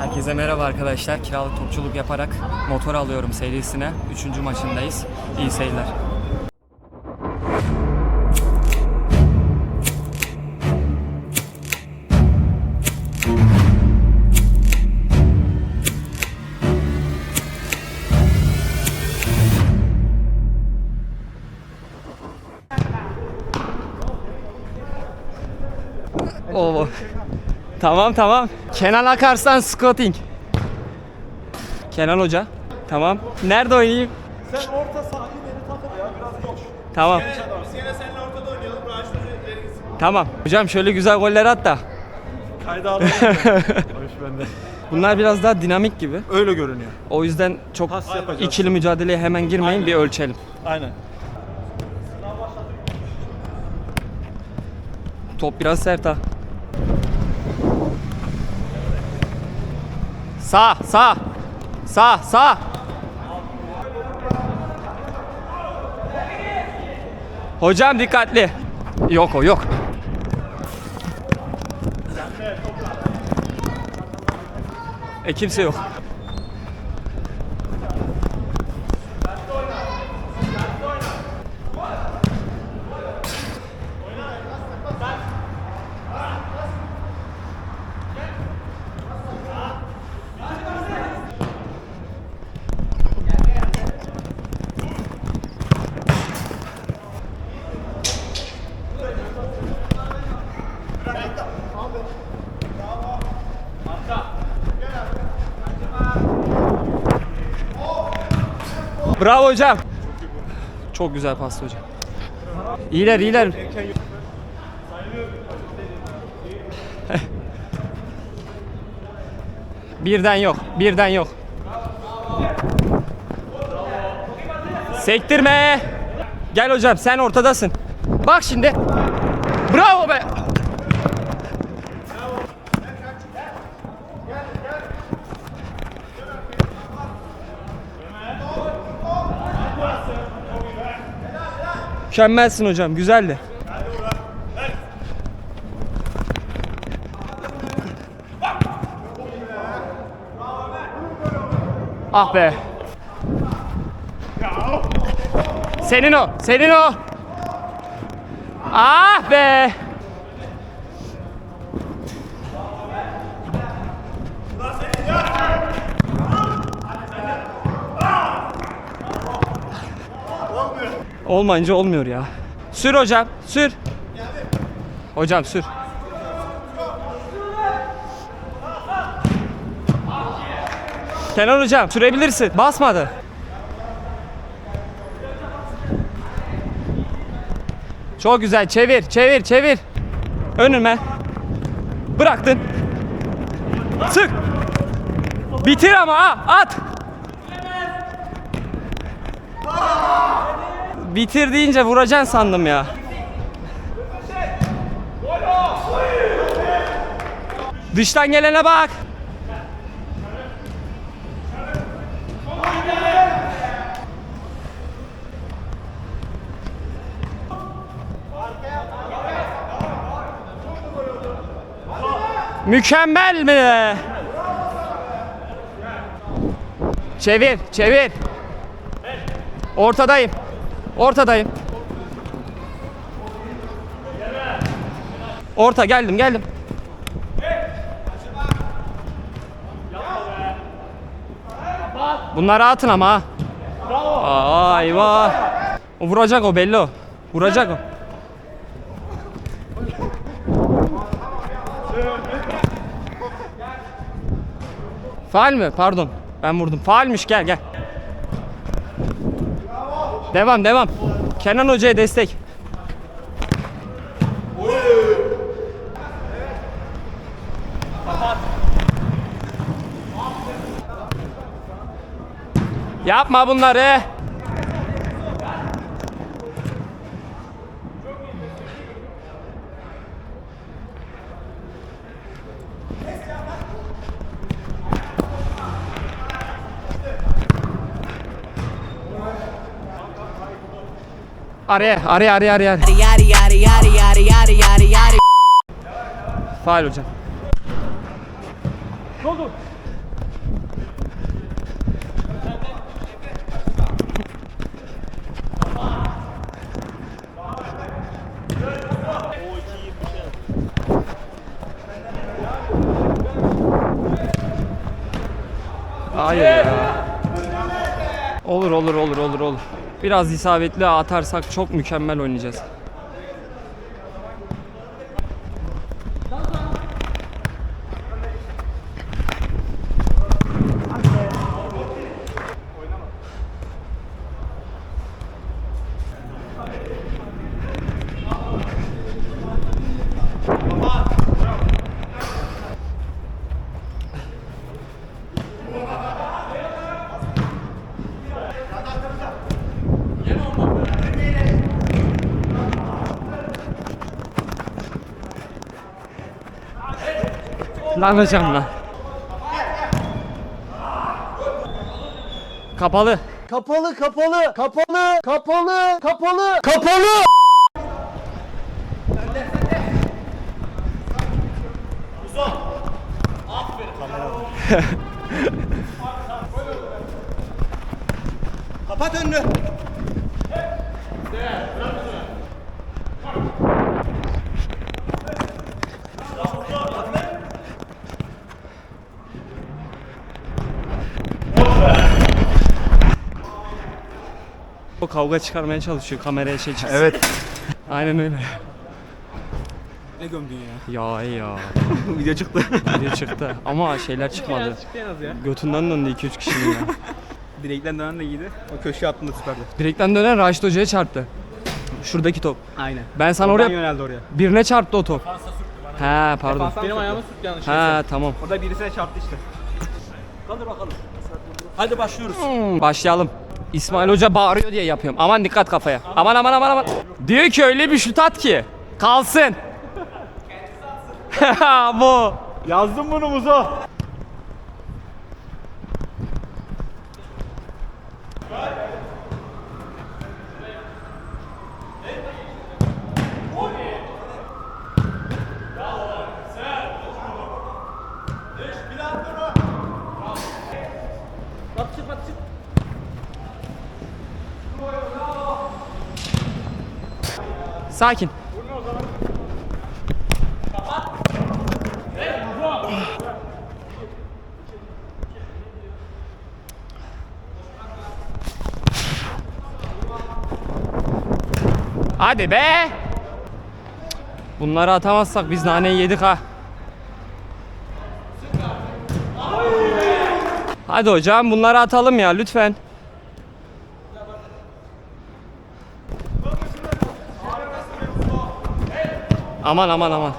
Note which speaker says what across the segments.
Speaker 1: Herkese merhaba arkadaşlar. Kiralık topçuluk yaparak motor alıyorum serisine. Üçüncü maçındayız. İyi seyirler. Oo. Tamam tamam. Kenan Akarslan Scotting. Kenan Hoca. Tamam. Nerede oynayayım?
Speaker 2: Sen orta sahayı beni takıl ya biraz boş.
Speaker 1: Tamam.
Speaker 2: Biz yine seninle ortada oynayalım. Raşit Hoca ileri gitsin.
Speaker 1: Tamam. Hocam şöyle güzel goller at da.
Speaker 2: Kayda. Hoş bende.
Speaker 1: Bunlar biraz daha dinamik gibi.
Speaker 2: Öyle görünüyor.
Speaker 1: O yüzden çok
Speaker 2: Pas yapacağız.
Speaker 1: ikili mücadeleye hemen girmeyin bir ölçelim.
Speaker 2: Aynen.
Speaker 1: Top biraz sert ha. Sağ, sağ. Sağ, sağ. Hocam dikkatli. Yok o yok. E kimse yok. Bravo hocam. Çok güzel pasta hocam. İyiler iyiler. birden yok. Birden yok. Sektirme. Gel hocam sen ortadasın. Bak şimdi. Bravo be. Mükemmelsin hocam. Güzeldi. Ah be. Senin o. Senin o. Ah be. Olmayınca olmuyor ya. Sür hocam, sür. Hocam sür. Kenan hocam sürebilirsin. Basmadı. Çok güzel. Çevir, çevir, çevir. Önüme. Bıraktın. Sık. Bitir ama ha. At. Bitir deyince vuracaksın sandım ya. Dıştan gelene bak. Mükemmel mi? Çevir, çevir. Ortadayım. Ortadayım. Orta geldim geldim. Bunları atın ama ha. Aa, eyvah. O vuracak o belli o. Vuracak o. Faal mi? Pardon. Ben vurdum. Faalmiş gel gel. Devam devam. Kenan Hoca'ya destek. Yapma bunları. Araya, araya, araya, araya. Faal hocam. Ne oldu? Hayır ya. Olur olur olur olur olur. Biraz isabetli atarsak çok mükemmel oynayacağız. Lan lan. Kapalı.
Speaker 3: Kapalı kapalı kapalı kapalı kapalı kapalı.
Speaker 2: Kapat önünü.
Speaker 1: O kavga çıkarmaya çalışıyor kameraya şey çıksın.
Speaker 2: Evet.
Speaker 1: Aynen öyle.
Speaker 2: Ne gömdün ya?
Speaker 1: Ya ya.
Speaker 2: Video çıktı.
Speaker 1: Video çıktı ama şeyler çıkmadı.
Speaker 2: çıktı en az ya.
Speaker 1: Götünden döndü 2-3 kişinin ya.
Speaker 2: Direkten dönen de iyiydi. O köşeye attığında süperdi.
Speaker 1: Direkten dönen Raşit Hoca'ya çarptı. Şuradaki top.
Speaker 2: Aynen.
Speaker 1: Ben sana
Speaker 2: Oradan
Speaker 1: oraya
Speaker 2: yöneldi oraya.
Speaker 1: birine çarptı o top. He pardon.
Speaker 2: Benim ayağıma sürttü yanlış.
Speaker 1: He tamam.
Speaker 2: Orada birisine çarptı işte. Kaldır bakalım. Hadi başlıyoruz.
Speaker 1: Hmm, başlayalım. İsmail Hoca bağırıyor diye yapıyorum. Aman dikkat kafaya. Aman aman aman aman. Diyor ki öyle bir şut at ki kalsın. Bu.
Speaker 2: Yazdım bunu Muzo.
Speaker 1: Sakin. Hadi be. Bunları atamazsak biz naneyi yedik ha. Hadi hocam bunları atalım ya lütfen. Aman aman aman.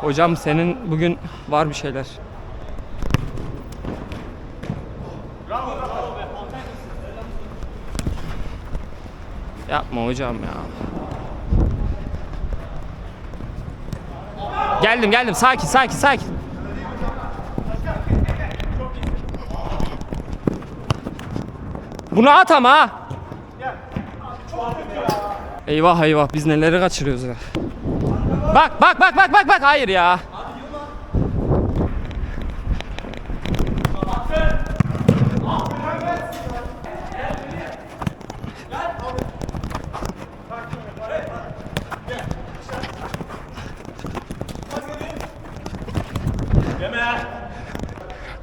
Speaker 1: Hocam senin bugün var bir şeyler. Yapma hocam ya. Geldim geldim sakin sakin sakin. Bunu at ama. Eyvah eyvah biz neleri kaçırıyoruz ya. Bak bak bak bak bak bak hayır ya.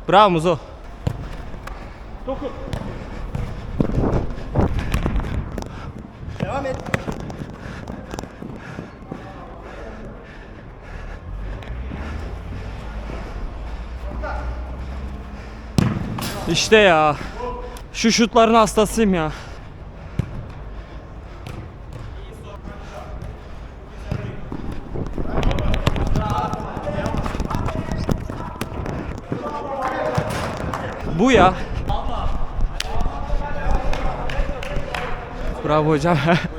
Speaker 1: Bravo Muzo.
Speaker 3: Devam et.
Speaker 1: İşte ya. Şu şutların hastasıyım ya. Bu ya. Bravo hocam.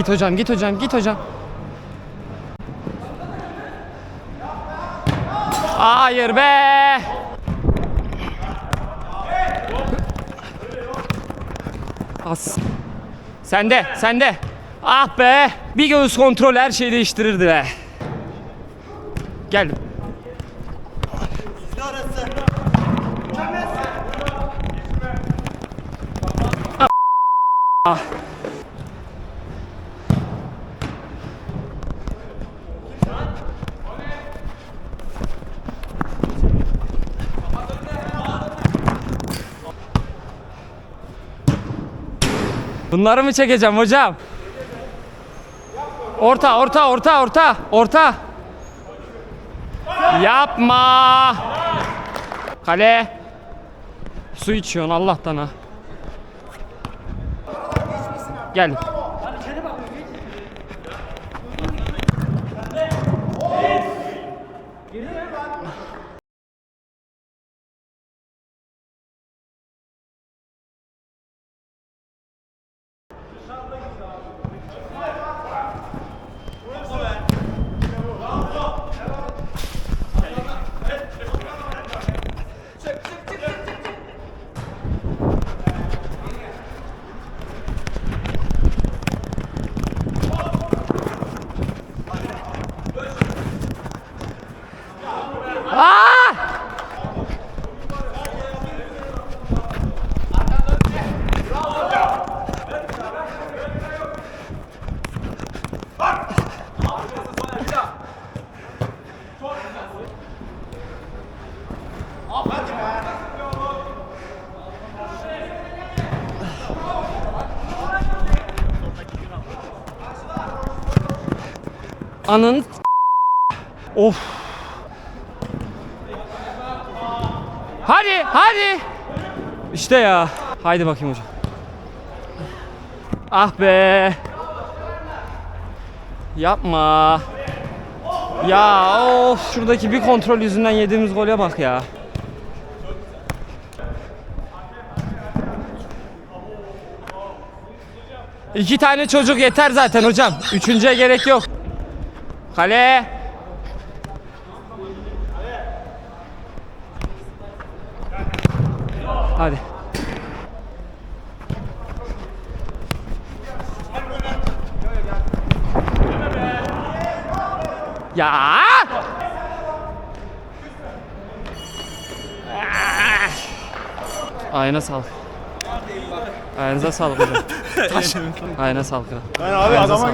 Speaker 1: Git hocam, git hocam, git hocam. Hayır be. As. Sende, sende. Ah be. Bir göğüs kontrol her şeyi değiştirirdi be. Gel. Bunları mı çekeceğim hocam? Orta, orta, orta, orta, orta. Yapma. Kale. Su içiyorsun Allah'tan ha. Gel. Anın Of. Hadi, hadi. İşte ya. Haydi bakayım hocam. Ah be. Yapma. Ya of şuradaki bir kontrol yüzünden yediğimiz gole bak ya. İki tane çocuk yeter zaten hocam. Üçüncüye gerek yok. Kale. Hadi. Ya. Ayna sağlık. Ayağınıza sağlık hocam. Ayağına sağlık.
Speaker 3: Ben abi adama